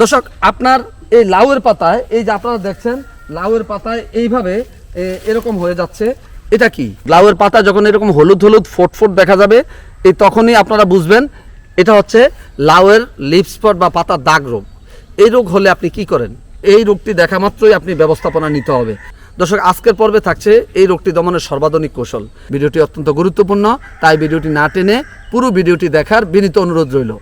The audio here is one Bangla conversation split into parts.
দর্শক, আপনার এই লাউয়ের পাতায়, এই যে আপনারা দেখছেন, লাউয়ের পাতায় এইভাবে এরকম হয়ে যাচ্ছে। এটা কি? লাউয়ের পাতা যখন এরকম হলুদ হলুদ ফোট ফোট দেখা যাবে, এই তখনই আপনারা বুঝবেন, এটা হচ্ছে লাউয়ের লিপ স্পট বা পাতার দাগ রোগ। এই রোগ হলে আপনি কি করেন? এই রোগটি দেখা মাত্রই আপনি ব্যবস্থাপনা নিতে হবে। দর্শক, আজকের পর্বে থাকছে এই রোগটি দমনের সর্বাধুনিক কৌশল। ভিডিওটি অত্যন্ত গুরুত্বপূর্ণ, তাই ভিডিওটি না টেনে পুরো ভিডিওটি দেখার বিনীত অনুরোধ রইল।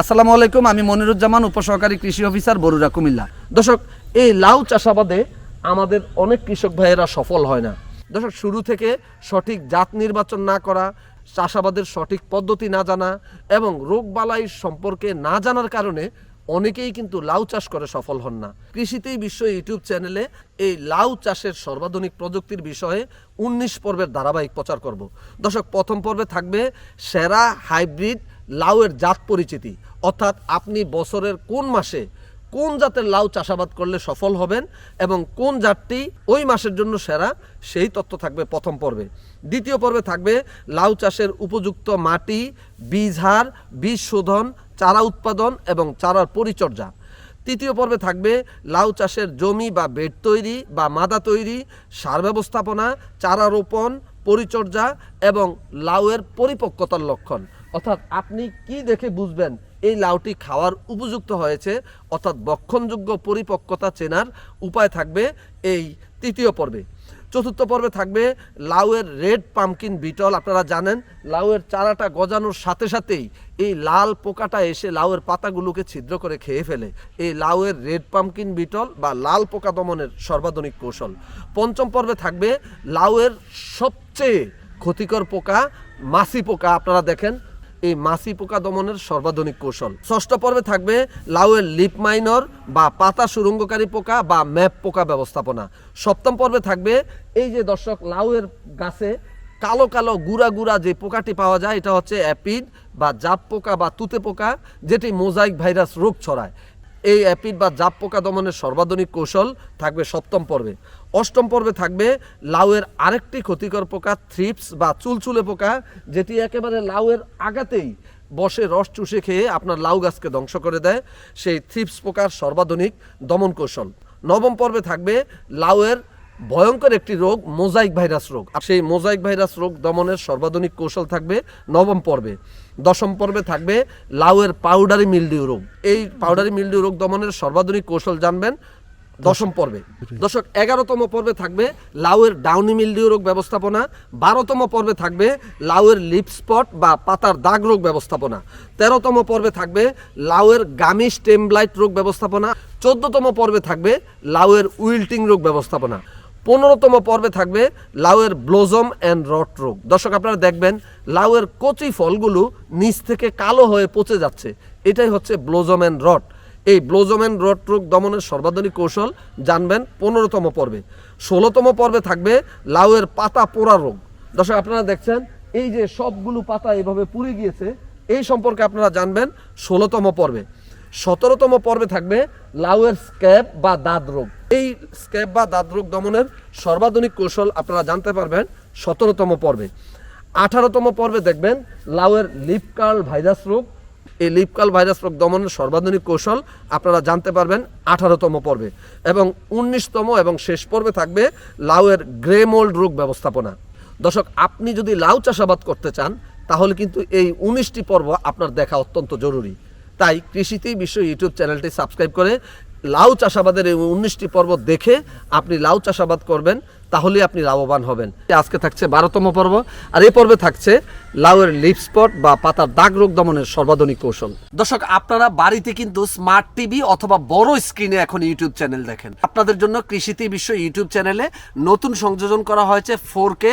আসসালামু আলাইকুম, আমি মনিরুজ্জামান, উপসহকারী কৃষি অফিসার বরুড়া, কুমিল্লা। দর্শক, এই লাউ চাষাবাদে আমাদের অনেক কৃষক ভাইয়েরা সফল হয় না। দর্শক, শুরু থেকে সঠিক জাত নির্বাচন না করা, চাষাবাদের সঠিক পদ্ধতি না জানা এবং রোগবালাই সম্পর্কে না জানার কারণে অনেকেই কিন্তু লাউ চাষ করে সফল হন না। কৃষিতেই বিশ্ব ইউটিউব চ্যানেলে এই লাউ চাষের সর্বাধুনিক প্রযুক্তির বিষয়ে উনিশ পর্বের ধারাবাহিক প্রচার করব। দর্শক, প্রথম পর্বে থাকবে সেরা হাইব্রিড লাউয়ের জাত পরিচিতি। অর্থাৎ আপনি বছরের কোন মাসে কোন জাতের লাউ চাষাবাদ করলে সফল হবেন এবং কোন জাতটি ওই মাসের জন্য সেরা, সেই তথ্য থাকবে প্রথম পর্বে। দ্বিতীয় পর্বে থাকবে লাউ চাষের উপযুক্ত মাটি, বীজ হার, বীজ শোধন, চারা উৎপাদন এবং চারার পরিচর্যা। তৃতীয় পর্বে থাকবে লাউ চাষের জমি বা বেড তৈরি বা মাদা তৈরি, সার ব্যবস্থাপনা, চারা রোপণ, পরিচর্যা এবং লাউয়ের পরিপক্কতার লক্ষণ। অর্থাৎ আপনি কি দেখে বুঝবেন? এই লাউটি খাওয়ার উপযুক্ত হয়েছে, অর্থাৎ বক্ষণযোগ্য পরিপক্কতা চেনার উপায় থাকবে এই তৃতীয় পর্বে। চতুর্থ পর্বে থাকবে লাউয়ের রেড পামকিন বিটল, আপনারা জানেন, লাউয়ের চারাটা গজানোর সাথে সাথেই এই লাল পোকাটা এসে লাউয়ের পাতাগুলোকে ছিদ্র করে খেয়ে ফেলে। এই লাউয়ের রেড পামকিন বিটল বা লাল পোকা দমনের সর্বাধুনিক কৌশল। পঞ্চম পর্বে থাকবে লাউয়ের সবচেয়ে ক্ষতিকর পোকা মাছি পোকা, আপনারা দেখেন এই মাছি পোকা দমনের সর্বাধুনিক কৌশল। ষষ্ঠ পর্বে থাকবে লাউয়ের লিপ মাইনর বা পাতা সুরঙ্গকারী পোকা বা ম্যাপ পোকা ব্যবস্থাপনা। সপ্তম পর্বে থাকবে এই যে দর্শক, লাউয়ের গাছে কালো কালো গুড়া গুড়া যে পোকাটি পাওয়া যায়, এটা হচ্ছে অ্যাপিড বা জাপ পোকা বা তুতে পোকা, যেটি মোজাইক ভাইরাস রোগ ছড়ায়। এই অ্যাপিড বা জাপ পোকা দমনের সর্বাধুনিক কৌশল থাকবে সপ্তম পর্বে। অষ্টম পর্বে থাকবে লাউয়ের আরেকটি ক্ষতিকর পোকা, থ্রিপস বা চুলচুলে পোকা, যেটি একেবারে লাউয়ের আগাতেই বসে রস চুষে খেয়ে আপনার লাউ গাছকে ধ্বংস করে দেয়। সেই থ্রিপস পোকার সর্বাধুনিক দমন কৌশল। নবম পর্বে থাকবে লাউয়ের ভয়ঙ্কর একটি রোগ, মোজাইক ভাইরাস রোগ। আর সেই মোজাইক ভাইরাস রোগ দমনের সর্বাধুনিক কৌশল থাকবে নবম পর্বে। দশম পর্বে থাকবে লাউয়ের পাউডারি মিলডিউ রোগ। এই পাউডারি মিলডিউ রোগ দমনের সর্বাধুনিক কৌশল জানবেন দশম পর্বে। দর্শক, এগারোতম পর্বে থাকবে লাউয়ের ডাউনি মিলডিউ রোগ ব্যবস্থাপনা। বারোতম পর্বে থাকবে লাউয়ের লিপ স্পট বা পাতার দাগ রোগ ব্যবস্থাপনা। তেরোতম পর্বে থাকবে লাউয়ের গামি স্টেম ব্লাইট রোগ ব্যবস্থাপনা। চোদ্দতম পর্বে থাকবে লাউয়ের উইল্টিং রোগ ব্যবস্থাপনা। পনেরোতম পর্বে থাকবে লাউয়ের ব্লোজম অ্যান্ড রট রোগ। দর্শক, আপনারা দেখবেন লাউয়ের কচি ফলগুলো নিচ থেকে কালো হয়ে পচে যাচ্ছে। এটাই হচ্ছে ব্লোজম অ্যান্ড রট। এই ব্লোজম অ্যান্ড রট রোগ দমনের সর্বাধুনিক কৌশল জানবেন পনেরোতম পর্বে। ষোলোতম পর্বে থাকবে লাউয়ের পাতা পোড়া রোগ। দর্শক, আপনারা দেখছেন, এই যে সবগুলো পাতা এভাবে পুড়ে গিয়েছে, এই সম্পর্কে আপনারা জানবেন ষোলোতম পর্বে। সতেরোতম পর্বে থাকবে লাউয়ের স্ক্যাব বা দাঁত রোগ। এই স্ক্যাব বা দাঁত রোগ দমনের সর্বাধুনিক কৌশল আপনারা জানতে পারবেন সতেরোতম পর্বে। আঠারোতম পর্বে দেখবেন লাউয়ের লিপকার্ল ভাইরাস রোগ। এই লিপকাল ভাইরাস রোগ দমনের সর্বাধুনিক কৌশল আপনারা জানতে পারবেন আঠারোতম পর্বে। এবং উনিশতম এবং শেষ পর্বে থাকবে লাউয়ের গ্রে মোল্ড রোগ ব্যবস্থাপনা। দর্শক, আপনি যদি লাউ চাষাবাদ করতে চান, তাহলে কিন্তু এই উনিশটি পর্ব আপনার দেখা অত্যন্ত জরুরি। তাই কৃষিতেই বিশ্ব ইউটিউব চ্যানেলটি সাবস্ক্রাইব করে লাউ চাষাবাদের এই উনিশটি পর্ব দেখে আপনি লাউ চাষাবাদ করবেন, তাহলেই আপনি লাভবান হবেন। আজকে থাকছে বারোতম পর্ব, আর এই পর্বে থাকছে লাউয়ের লিপ স্পট বা পাতার দাগ রোগ দমনের সর্বাধুনিক কৌশল। দর্শক, আপনারা বাড়িতে কিন্তু স্মার্ট টিভি অথবা বড় স্ক্রিনে এখন ইউটিউব চ্যানেল দেখেন। আপনাদের জন্য কৃষিতে বিশ্ব ইউটিউব চ্যানেলে নতুন সংযোজন করা হয়েছে ফোর কে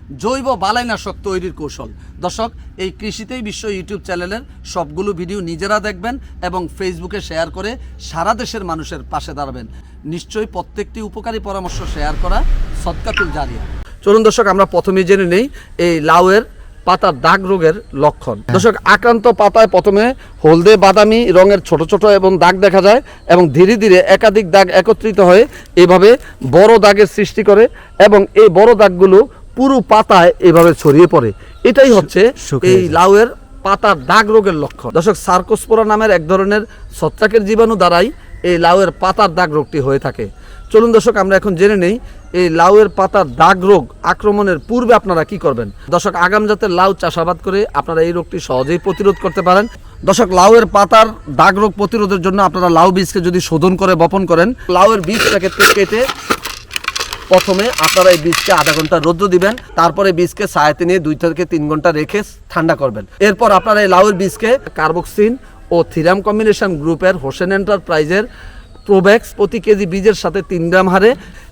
জৈব বালাইনাশক তৈরির কৌশল। দর্শক এই কৃষিতেই বিশ্ব ইউটিউব চ্যানেলের সবগুলো ভিডিও নিজেরা দেখবেন এবং ফেসবুকে শেয়ার করে সারা দেশের মানুষের পাশে দাঁড়াবেন। নিশ্চয়ই প্রত্যেকটি উপকারী পরামর্শ শেয়ার করা সৎকাতুল জারিয়া। চলুন দর্শক আমরা প্রথমে জেনে নেই এই লাউয়ের পাতার দাগ রোগের লক্ষণ। দর্শক আক্রান্ত পাতায় প্রথমে হলদে বাদামি রঙের ছোট ছোট এবং দাগ দেখা যায় এবং ধীরে ধীরে একাধিক দাগ একত্রিত হয়ে এভাবে বড় দাগের সৃষ্টি করে এবং এই বড় দাগগুলো পুরো পাতায় এভাবে ছড়িয়ে পড়ে। এটাই হচ্ছে এই। লাউয়ের পাতার দাগ রোগের লক্ষণ। দর্শক সার্কোস্পোরা নামের এক ধরনের ছত্রাকের জীবাণু দ্বারাই এই লাউয়ের পাতার দাগ রোগটি হয়ে থাকে। চলুন দর্শক আমরা এখন জেনে নেই এই লাউয়ের পাতার দাগ রোগ আক্রমণের পূর্বে আপনারা কি করবেন। দর্শক আগাম জাতের লাউ চাষাবাদ করে আপনারা এই রোগটি সহজেই প্রতিরোধ করতে পারেন। দর্শক লাউয়ের পাতার দাগ রোগ প্রতিরোধের জন্য আপনারা লাউ বীজকে যদি শোধন করে বপন করেন লাউয়ের বীজ প্যাকেটকে কেটে প্রথমে আপনারা এই বীজকে আধা ঘণ্টা রৌদ্র দিবেন, তারপরে বীজকে ছায়াতে নিয়ে দুই থেকে তিন ঘণ্টা রেখে ঠান্ডা করবেন। এরপর আপনারা এই লাউয়ের বীজকে কার্বক্সিন ও থিরাম কম্বিনেশন গ্রুপের হোসেন এন্টারপ্রাইজের প্রোভ্যাক্স প্রতি কেজি বীজের সাথে তিন গ্রাম হারে।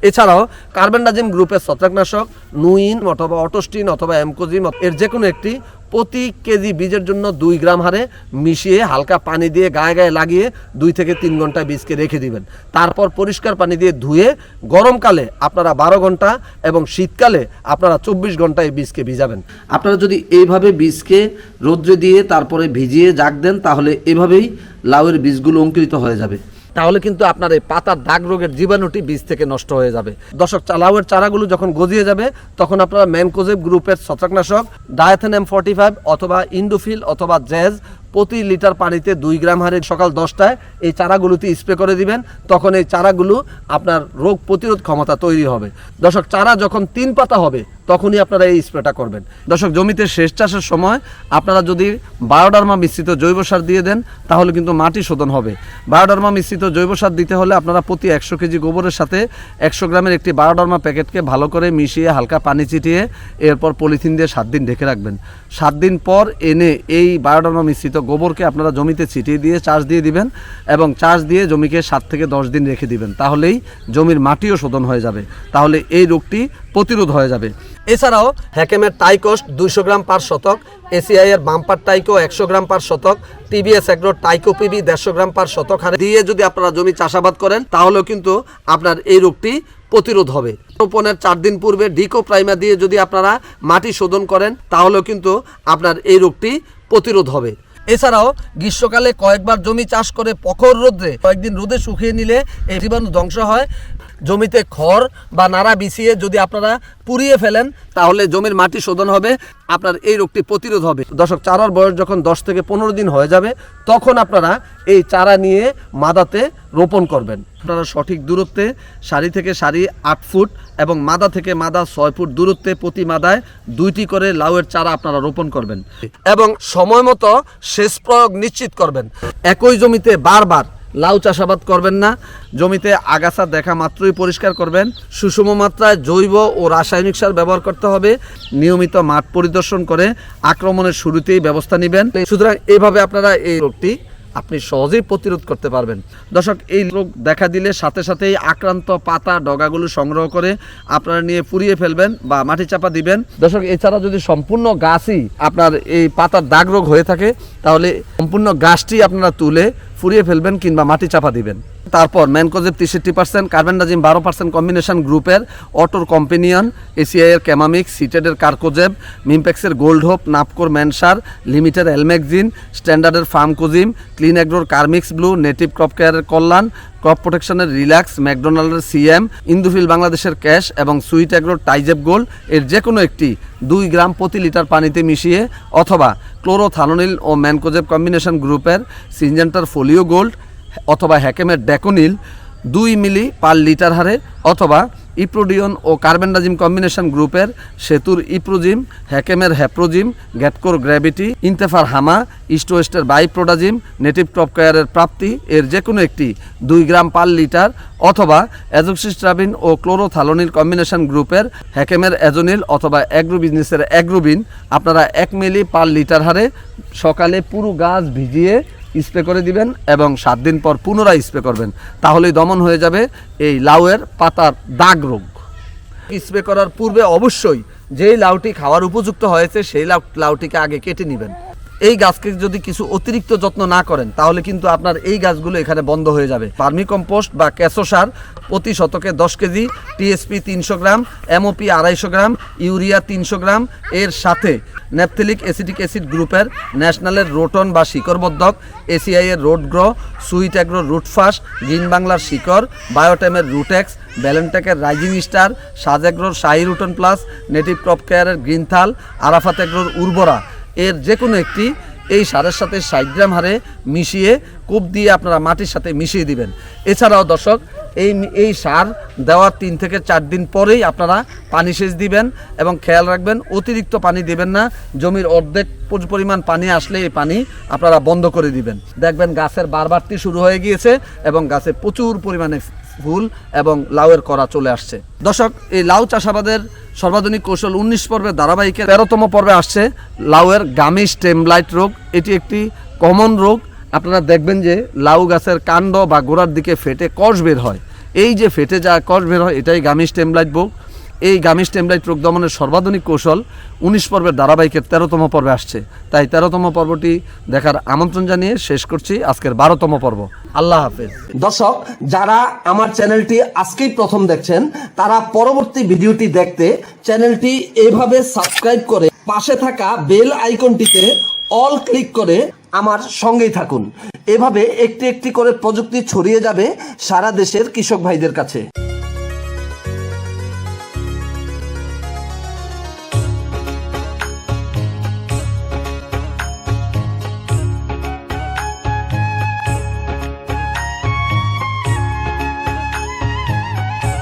এছাড়াও কার্বেন্ডাজিম গ্রুপের ছত্রাকনাশক, নুইন অথবা অটোস্টিন অথবা অ্যামকোজিম, এর যে কোনো একটি প্রতি কেজি বীজের জন্য দুই গ্রাম হারে মিশিয়ে হালকা পানি দিয়ে গায়ে গায়ে লাগিয়ে দুই থেকে তিন ঘণ্টা বীজকে রেখে দিবেন। তারপর পরিষ্কার পানি দিয়ে ধুয়ে গরমকালে আপনারা বারো ঘণ্টা এবং শীতকালে আপনারা চব্বিশ ঘন্টায় বীজকে ভিজাবেন। আপনারা যদি এইভাবে বীজকে রৌদ্রে দিয়ে তারপরে ভিজিয়ে জাগ দেন, তাহলে এভাবেই লাউয়ের বীজগুলো অঙ্কুরিত হয়ে যাবে। তাহলে কিন্তু আপনার এই পাতার দাগ রোগের জীবাণুটি বীজ থেকে নষ্ট হয়ে যাবে। দর্শক, চালাউয়ের চারাগুলো যখন গজিয়ে যাবে, তখন আপনারা ম্যানকোজেব গ্রুপের ছত্রাকনাশক, ডায়াথেনাম ফর্টি ফাইভ অথবা ইন্ডোফিল অথবা জ্যাজ প্রতি লিটার পানিতে দুই গ্রাম হারে সকাল দশটায় এই চারাগুলোতে স্প্রে করে দিবেন। তখন এই চারাগুলো আপনার রোগ প্রতিরোধ ক্ষমতা তৈরি হবে। দর্শক, চারা যখন তিন পাতা হবে তখনই আপনারা এই স্প্রেটা করবেন। দর্শক, জমিতে শেষ চাষের সময় আপনারা যদি বায়োডার্মা মিশ্রিত জৈব সার দিয়ে দেন, তাহলে কিন্তু মাটি শোধন হবে। বায়োডার্মা মিশ্রিত জৈব সার দিতে হলে আপনারা প্রতি একশো কেজি গোবরের সাথে একশো গ্রামের একটি বায়োডার্মা প্যাকেটকে ভালো করে মিশিয়ে হালকা পানি চিটিয়ে এরপর পলিথিন দিয়ে সাত দিন ঢেকে রাখবেন। সাত দিন পর এনে এই বায়োডার্মা মিশ্রিত গোবরকে আপনারা জমিতে ছিটিয়ে দিয়ে চাষ দিয়ে দিবেন এবং চাষ দিয়ে জমিকে সাত থেকে দশ দিন রেখে দিবেন। তাহলেই জমির মাটিও শোধন হয়ে যাবে। তাহলে এই রোগটি প্রতিরোধ হয়ে যাবে। এছাড়াও হ্যাকেমের টাইকস্ট দুইশো গ্রাম পার শতক, এসিআই এর বাম্পার টাইকো একশো গ্রাম পার শতক টিবিএস এগ্রো টাইকো পিবি দেড়শো গ্রাম পার শতক হারে। দিয়ে যদি আপনারা জমি চাষাবাদ করেন, তাহলেও কিন্তু আপনার এই রোগটি প্রতিরোধ হবে। রোপণের চার দিন পূর্বে ডিকো প্রাইমা দিয়ে যদি আপনারা মাটি শোধন করেন, তাহলেও কিন্তু আপনার এই রোগটি প্রতিরোধ হবে। এছাড়াও গ্রীষ্মকালে কয়েকবার জমি চাষ করে প্রখর রোদ্রে কয়েকদিন রোদে শুকিয়ে নিলে এই জীবাণু ধ্বংস হয়। জমিতে খড় বা নাড়া বিছিয়ে যদি আপনারা পুড়িয়ে ফেলেন, তাহলে জমির মাটি শোধন হবে, আপনার এই রোগটি প্রতিরোধ হবে। দশক চারার বয়স যখন দশ থেকে পনেরো দিন হয়ে যাবে, তখন আপনারা এই চারা নিয়ে মাদাতে রোপণ করবেন। আপনারা সঠিক দূরত্বে সারি থেকে সারি আট ফুট এবং মাদা থেকে মাদা ছয় ফুট দূরত্বে প্রতি মাদায় দুইটি করে লাউয়ের চারা আপনারা রোপণ করবেন এবং সময় মতো সেচ প্রয়োগ নিশ্চিত করবেন। একই জমিতে বারবার লাউ চাষাবাদ করবেন না, জমিতে আগাছা দেখা মাত্রই পরিষ্কার করবেন, সুষম মাত্রায় জৈব ও রাসায়নিক সার ব্যবহার করতে হবে, নিয়মিত মাঠ পরিদর্শন করে আক্রমণের শুরুতেই ব্যবস্থা নেবেন। সুতরাং এভাবে আপনারা এই রোগটি আপনি সহজেই প্রতিরোধ করতে পারবেন। দর্শক, এই রোগ দেখা দিলে সাথে সাথেই আক্রান্ত পাতা, ডগাগুলো সংগ্রহ করে আপনারা নিয়ে পুড়িয়ে ফেলবেন বা মাটি চাপা দিবেন। দর্শক, এছাড়া যদি সম্পূর্ণ গাছই আপনার এই পাতার দাগ রোগ হয়ে থাকে, তাহলে সম্পূর্ণ গাছটি আপনারা তুলে পুড়িয়ে ফেলবেন কিংবা মাটি চাপা দিবেন। তারপর ম্যানকোজেব তেষট্টি পার্সেন্ট কার্বেন্ডাজিম বারো পার্সেন্ট কম্বিনেশন গ্রুপের অটোর কম্পেনিয়ন এসিআই এর ক্যামামিক্স সিটেডের কার্কোজেব মিমপ্যাক্সের গোল্ড হোপ নাপকোর ম্যানসার লিমিটেড এলম্যাগজিন স্ট্যান্ডার্ডের ফার্মকোজিম ক্লিন অ্যাগ্রোর কার্মিক্স ব্লু নেটিভ ক্রপ কেয়ারের কল্যাণ ক্রপ প্রোটেকশনের রিল্যাক্স ম্যাকডোনাল্ডের সিএম ইন্দুফিল বাংলাদেশের ক্যাশ এবং সুইট অ্যাগ্রোর টাইজেব গোল্ড এর যে কোনো একটি দুই গ্রাম প্রতি লিটার পানিতে মিশিয়ে অথবা ক্লোরোথানোনিল ও ম্যানকোজেব কম্বিনেশন গ্রুপের সিনজেন্টার ফোলিও গোল্ড অথবা হ্যাকেমের ড্যাকোনিল দুই মিলি পার লিটার হারে অথবা ইপ্রোডিয়ন ও কার্বেন্ডাজিম কম্বিনেশন গ্রুপের সেতুর ইপ্রোজিম, হ্যাকেমের হ্যাপ্রোজিম গ্যাটকোর গ্র্যাভিটি, ইন্তেফার হামা, ইস্ট ওয়েস্টের বাইপ্রোডাজিম, নেটিভ টপ কেয়ারের প্রাপ্তি, এর যে কোনো একটি দুই গ্রাম পার লিটার অথবা অ্যাজোক্সিস্ট্রাবিন ও ক্লোরোথালোনিল কম্বিনেশন গ্রুপের হ্যাকেমের অ্যাজোনিল অথবা অ্যাগ্রো বিজনেসের অ্যাগ্রোবিন আপনারা এক মিলি পার লিটার হারে সকালে পুরো গাছ ভিজিয়ে স্প্রে করে দিবেন এবং সাত দিন পর পুনরায় স্প্রে করবেন, তাহলেই দমন হয়ে যাবে এই লাউয়ের পাতার দাগ রোগ। স্প্রে করার পূর্বে অবশ্যই যেই লাউটি খাওয়ার উপযুক্ত হয়েছে, সেই লাউ লাউটিকে আগে কেটে নেবেন। এই গাছকে যদি কিছু অতিরিক্ত যত্ন না করেন, তাহলে কিন্তু আপনার এই গাছগুলো এখানে বন্ধ হয়ে যাবে। পার্মি কম্পোস্ট বা কেঁচো সার প্রতি শতকে দশ কেজি, টিএসপি তিনশো গ্রাম, এমওপি আড়াইশো গ্রাম, ইউরিয়া তিনশো গ্রাম। এর সাথে ন্যাপথেলিক অ্যাসিডিক অ্যাসিড গ্রুপের ন্যাশনালের রোটন বা শিকড়বর্ধক, এসিআই এর রোড গ্রো, সুইট অ্যাগ্রো রুটফাস গ্রিন বাংলার শিকড় বায়োটেমের রুটেক্স ব্যালেন্টেকের রাইজিং স্টার, সাজ অ্যাগ্রোর শাহি রুটন প্লাস, নেটিভ ক্রপ কেয়ারের গ্রিন থাল, আরাফাত অ্যাগ্রোর উর্বরা। এর যে কোনো একটি এই সারের সাথে ষাট গ্রাম হারে মিশিয়ে কূপ দিয়ে আপনারা মাটির সাথে মিশিয়ে দিবেন। এছাড়াও দর্শক, এই এই সার দেওয়ার তিন থেকে চার দিন পরেই আপনারা পানি সেচ দিবেন এবং খেয়াল রাখবেন, অতিরিক্ত পানি দিবেন না। জমির অর্ধেক পরি- পরিমাণ পানি আসলে এই পানি আপনারা বন্ধ করে দিবেন। দেখবেন গাছের বারবারটি শুরু হয়ে গিয়েছে এবং গাছে প্রচুর পরিমাণে ফুল এবং লাউয়ের করা চলে আসছে। দর্শক, এই লাউ চাষাবাদের সর্বাধুনিক কৌশল উনিশ পর্বে ধারাবাহিকের তেরোতম পর্বে আসছে লাউয়ের গামি স্টেমলাইট রোগ। এটি একটি কমন রোগ আপনারা দেখবেন যে লাউ গাছের কাণ্ড বা গোড়ার দিকে ফেটে কষ বের হয়। এই যে ফেটে যা কষ বের হয়, এটাই গামি স্টেমলাইট রোগ এই গামি স্টেমলাইট রোগ দমনের সর্বাধুনিক কৌশল উনিশ পর্বের ধারাবাহিকের তেরোতম পর্বে আসছে। তাই তেরোতম পর্বটি দেখার আমন্ত্রণ জানিয়ে শেষ করছি আজকের বারোতম পর্ব। আল্লাহ হাফেজ। দর্শক, যারা আমার চ্যানেলটি আজকেই প্রথম দেখছেন, তারা পরবর্তী ভিডিওটি দেখতে চ্যানেলটি এভাবে সাবস্ক্রাইব করে পাশে থাকা বেল আইকনটিতে অল ক্লিক করে আমার সঙ্গেই থাকুন। এভাবে একটি একটি করে প্রযুক্তি ছড়িয়ে যাবে সারা দেশের কৃষক ভাইদের কাছে।